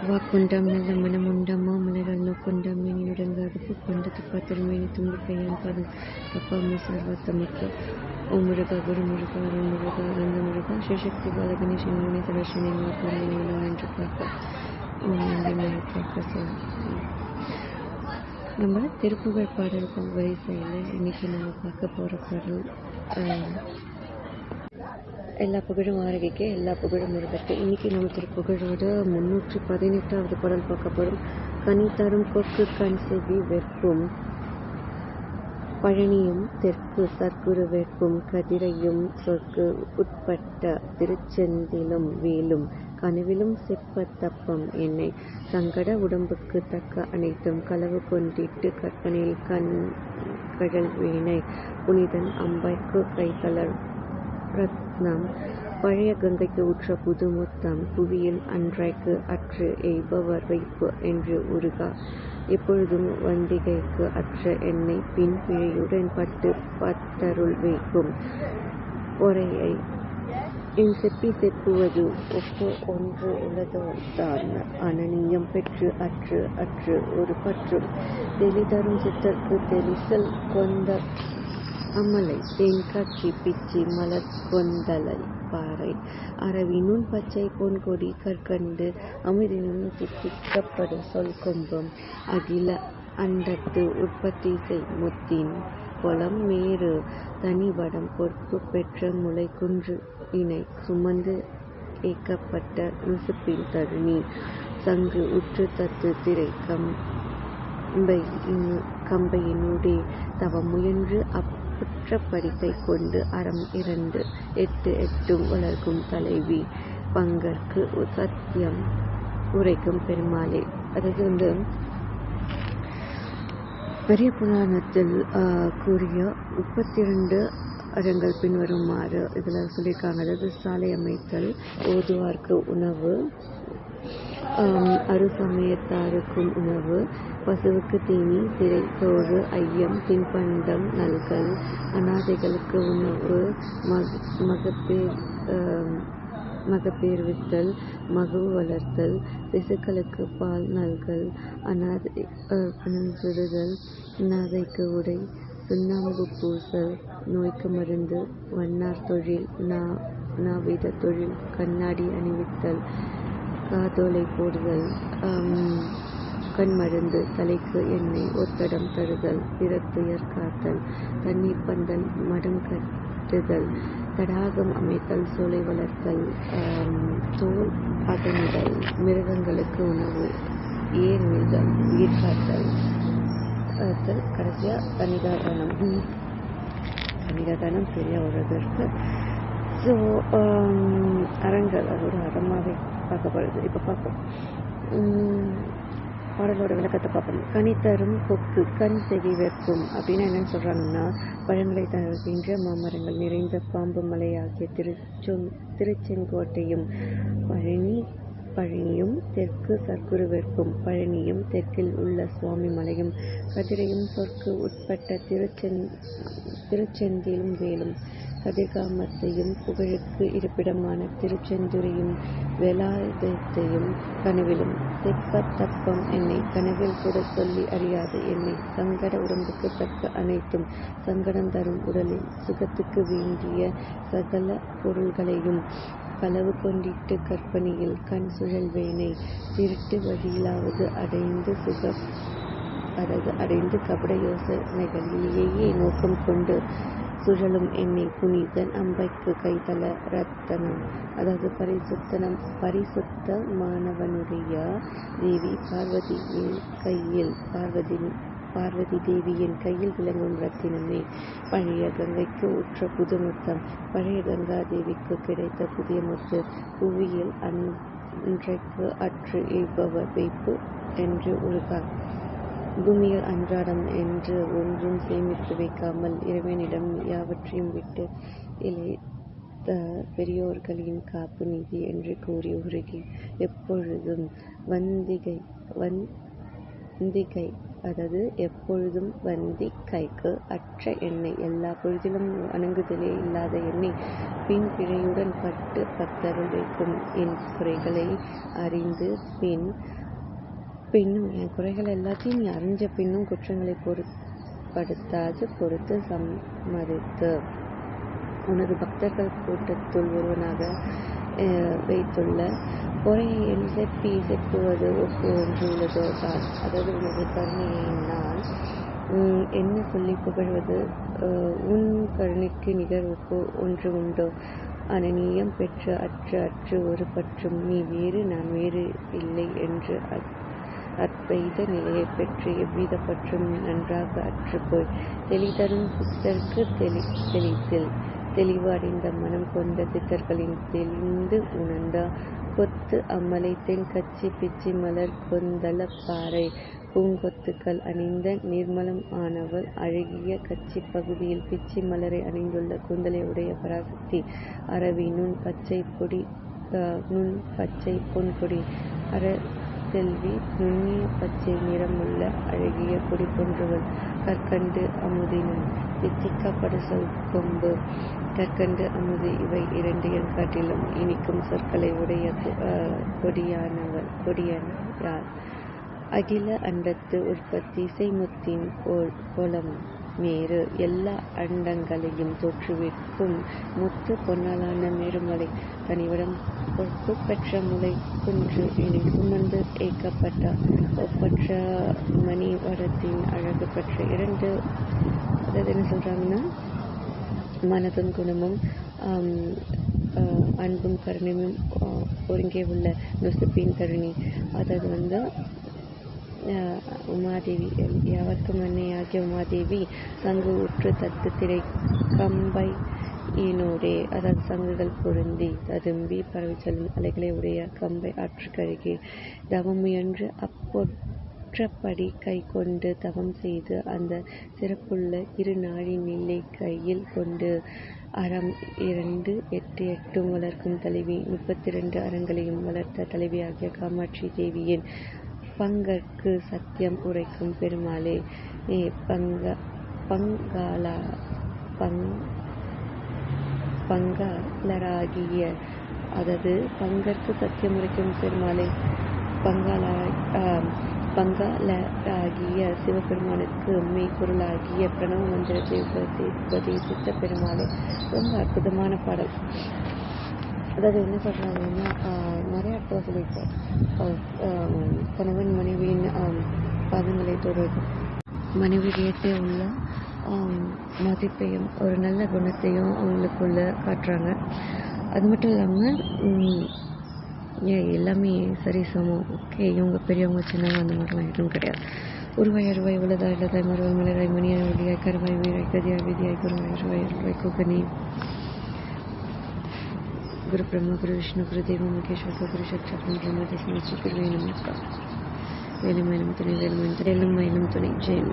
வாக்குண்டாம் நல்ல மனம் உண்டாம் மாமலர்கள் நோக்குண்டாம் மேனி உடங்காது பூக்கொண்ட துப்பாத்தல் மேனி தும்பு கையான் பாதம் தப்பாமை சர்வத்தமிக்க ஓம் முருகா குரு முருகா அருள் முருகா அருந்த முருகா சிவசக்தி பாலகணேசன் முனி தலட்சுமி மாற்றம் என்று பார்க்க ஓம் நம்ம திருப்புகழ் பாடல்கள் வரிசையில் இன்னைக்கு நம்ம பார்க்க போகிற பாடல் எல்லா புகழும் ஆரோக்கியக்கு எல்லா புகழும் முருகற்கு இன்னைக்கு நம்ம திருப்புகழோட முன்னூற்றி பதினெட்டாவது பாடல் பார்க்கப்படும் கனி தரும் கொக்கு கண் செவி வெப்பும் பழனியும் தெற்கு சர்க்குரு வெப்பும் கதிரையும் சொற்கு உட்பட்ட திருச்செந்திலும் வேலும் கனவிலும் செப்ப தப்பம் என்னை. சங்கட உடம்புக்கு தக்க அனைத்தும் களவு கொண்டிட்டு கற்பனையில் கண் கழல் வீணை. புனிதன் அம்பைக்கு கைத்தளர் ரத்னம் பழைய கங்கைக்கு உற்ற புதுமுத்தம் புவியில் அன்றைக்கு அற்று எய்பவர் வைப்பு என்று உருகா. எப்பொழுதும் வந்திகைக்கு அற்ற என்னை பின் பிழையுடன் பட்டு பத்தருள் வைக்கும் பொறையை. என் செப்பி செப்புவது ஒப்பு ஒன்று உலகத்தான் அனனியம் பெற்று அற்று அற்று ஒரு பற்றும் தெளிதரும் சித்தர்க்கு தெளிசல் கொண்ட அமலை தேன் காட்சி பிச்சி மலர் கொந்தலை பாறை அரவி நுண் பச்சை பொன்கொடி கற்கண்டு அமிர்தினும் சித்திக்கப்படும் சொல் கொம்பம் அகில அண்டத்து உற்பத்தி செய் முத்தின் பொலம் மேறு தனிவடம் பொறுப்பு பெற்ற முளை குன்று இணை சுமந்து ஏக்கப்பட்ட நுசுப்பின் தருணி சங்கு உற்று தத்து திரை கம் கம்பையினூடே தவ முயன்று அப்புற்ற படிப்பை கொண்டு அறம் இரண்டு எட்டு எட்டும் வளர்க்கும் தலைவி பங்கற்கு சத்தியம் உரைக்கும் பெருமாளே. அதாவது வந்து பெரிய புராணத்தில் ஆஹ், கூறிய முப்பத்தி ரெண்டு அறங்கள் பின்வருமாறு இதில் சொல்லியிருக்காங்க. அதாவது சாலை அமைத்தல் ஓதுவார்க்கு உணவு ஆம், அருசமயத்தாருக்கும் உணவு பசுவுக்கு தீனி சிறை சோறு ஐயம் தின்பண்டம் நல்கல் அனாதைகளுக்கு உணவு மக மகப்பேர் மகப்பேர் மகப்பேர்வித்தல் மகு வளர்த்தல் சிசுக்களுக்கு பால் நல்கல் அனாதை சுடுதல் அனாதைக்கு உடை சுண்ணாம்பு பூசல் நோய்க்கு மருந்து வண்ணார் தொழில் நா நாவித தொழில் கண்ணாடி அணிவித்தல் காதோலை போடுதல் கண் மருந்து தலைக்கு எண்ணெய் ஒத்தடம் தருதல் பிறத்துயர் காத்தல் தண்ணீர் பந்தல் மடம் கட்டுதல் தடாகம் அமைத்தல் சோலை வளர்த்தல் தோல் பதனிடல் மிருகங்களுக்கு உணவு ஏர் மிருகம் உயிர் அடுத்து கடைசியாக கனிகாதானம் கனிகாதானம் பெரிய ஒரு இது இருக்கு. ஸோ அறங்கள் அதோட அறமாகவே பார்க்கப்படுது. இப்போ பார்ப்போம். பாடலோட விளக்கத்தை பார்ப்போம். கனி தரும் கொக்கு கண் செவி வெப்பம் அப்படின்னு என்னன்னு சொல்கிறாங்கன்னா பழங்களை தருகின்ற மாமரங்கள் நிறைந்த பாம்பு மலை ஆகிய திருச்சொன் திருச்செங்கோட்டையும் பழனி பழனியும் தெற்கு சர்க்குருவிற்கும் பழனியும் தெற்கில் உள்ள சுவாமி மலையும் கதிரையும் சொற்கு உட்பட்ட திருச்செந்த் திருச்செந்திலும் வேலும் கதிர்காமத்தையும் புகழுக்கு இருப்பிடமான திருச்செந்துரையும் வேலாயுதத்தையும் கனவிலும். தெப்பத்தப்பம் என்னை கனவில் கூட சொல்லி அறியாது என்னை சங்கட உடம்புக்கு தக்க அனைத்தும் சங்கடம் தரும் உடலில் சுகத்துக்கு வேண்டிய சகல பொருள்களையும் களவு கொண்டிட்டு கற்பனையில் கண் சுழல் வேனை திருட்டு வழியிலாவது அடைந்து சுகம் அதாவது அடைந்து கபட யோசனைகளிலேயே நோக்கம் கொண்டு சுழலும் என்னை புனிதன் அம்பைக்கு கைதல ரத்தனம் அதாவது பரிசுத்தனம் பரிசுத்தமானவனுடைய தேவி பார்வதியின் கையில் பார்வதி பார்வதி தேவியின் கையில் விளங்கும் ரத்தினமே பழைய கங்கைக்கு உற்ற புது முத்தம் பழைய கங்கா தேவிக்கு கிடைத்த புதிய முத்து புவியில் அன்றைக்கு அற்று இழ்பவர் வைப்பு என்று உருகா பூமியில் அன்றாடம் என்று ஒன்றும் சேமித்து வைக்காமல் இறைவனிடம் யாவற்றையும் விட்டு இழைத்த பெரியோர்களின் காப்பு நிதி என்று கூறி உருகி எப்பொழுதும் வந்திகை வந்திகை அதாவது எப்பொழுதும் வந்தி கைக்கு அற்ற எண்ணெய். எல்லா பொழுதிலும் வணங்குதலே இல்லாத எண்ணெய். பின் பிழையுடன் பட்டு பத்தருள் வைக்கும் என் குறைகளை அறிந்து பின் பின்னும் என் குறைகள் எல்லாத்தையும் நீ அறிஞ்ச பின்னும் குற்றங்களை பொருட்படுத்தாது பொறுத்து சம்மதித்து. உனது பக்தர்கள் கூட்டத்துள் ஒருவனாக வைத்துள்ள பொறையை என் செப்பி செப்புவது ஒப்பு ஒன்று உள்ளதோ தான் அதாவது உனது கருணையை நான் என்ன சொல்லி புகழ்வது உன் கருணைக்கு நிகர் ஒப்பு ஒன்று உண்டோ அனநீயம் பெற்ற அற்று அற்று ஒரு பற்றும் நீ வேறு நான் வேறு இல்லை என்று அத்வைத நிலையைப் பெற்று எவ்வித பற்றும் நன்றாக அற்றுப்போய் தெளிதரும் சித்தர்க்கு தெளி தெளித்தில் தெளிவு அடைந்த மனம் கொண்ட சித்தர்களின் தெளிந்து உணர்ந்த கொத்து அம்மலை தென்கச்சி பிச்சி மலர் கொந்தள பாறை பூங்கொத்துக்கள் அணிந்த நிர்மலம் ஆனவள் அழகிய கச்சி பகுதியில் பிச்சி மலரை அணிந்துள்ள கூந்தலை உடைய பராசக்தி அரவி நுண் பச்சை பொடி நுண் பச்சை பொன்கொடி அர செல்வி நுண்ணிய பச்சை நிறமுள்ள அழகிய கொடி போன்றவள். கற்கண்டு அமுதினும் தித்திக்க படுசல் கொம்பு கற்கண்டு அமுது இவை இரண்டையும் காட்டிலும் இனிக்கும் சொற்களை உடைய கொடியானவர் கொடியான யார் அகில அண்டத்து உற்பத்தி இசைமுத்தின் கோலம் மேரு எல்லா அண்டங்களையும் தோற்றுவிக்கும். முத்து பொன்னாலான மேருமலை தனிவிடம் பொறுப்பு பெற்ற முலை குன்று என சுமந்து ஏக்கப்பட்ட ஒப்பற்ற மணிவரத்தின் அழகு பெற்ற இரண்டு அதாவது என்ன சொல்கிறாங்கன்னா மனதும் குணமும் அன்பும் கருணையும் ஒருங்கே உள்ள நொசுப்பின் தருணி அதாவது வந்து உமாதேவி யாவர்க்கும் அன்னையாகிய உமாதேவி சங்கு உற்று தத்து திரை கம்பை ஈனோடே அதாவது சங்குகள் பொருந்தி ததும்பி பரவி செல்லும் அலைகளை உடைய கம்பை ஆற்றுக்கருகே தவம் முயன்று அப்பொற்றப்படி கை கொண்டு தவம் செய்து அந்த சிறப்புள்ள இரு நாழி நிலை கையில் கொண்டு அறம் இரண்டு எட்டு எட்டும் வளர்க்கும் தலைவி முப்பத்தி இரண்டு அறங்களையும் வளர்த்த தலைவியாகிய காமாட்சி தேவியின் பங்கற்கு சத்தியம் உரைக்கும் பெருமாளே பங்க பங்காளா பங் பங்காளராகிய அதாவது பங்கற்கு சத்தியம் உரைக்கும் பெருமாளே பங்காளா பங்காளராகிய சிவபெருமானுக்கு மெய்ப்பொருளாகிய பிரணவ மந்திரத்தை உபதேசித்த பெருமாளே ரொம்ப அற்புதமான பாடல். அதாவது என்ன சொல்கிறாங்கன்னா நிறைய இடத்துல சொல்லியிருக்கோம். கணவன் மனைவியின் பாதங்களை தொடுவது மனைவியிடத்தே உள்ள மதிப்பையும் ஒரு நல்ல குணத்தையும் அவங்களுக்குள்ள காட்டுறாங்க. அது மட்டும் இல்லாமல் எல்லாமே சரி சமம் ஓகே இவங்க பெரியவங்க சின்னவங்க அந்த மாதிரிலாம் எதுவும் கிடையாது. உருவாய் அருவாய் உள்ளதா இல்லதாய் மறுவாய் மலராய் மணியாய் ஒளியாய் கருவாய் வீராய் கதியாய் விதியாய் குருவாய் அருவாய் அருவாய் குகனி గురు బ్రహ్మ గురు విష్ణు గురు దేవ మహేశ్వర గురు శక్తి బ్రహ్మదేశ గురువే నమస్కారం వేలమైన తుని వేలమైన వేలమైన తుని జయమ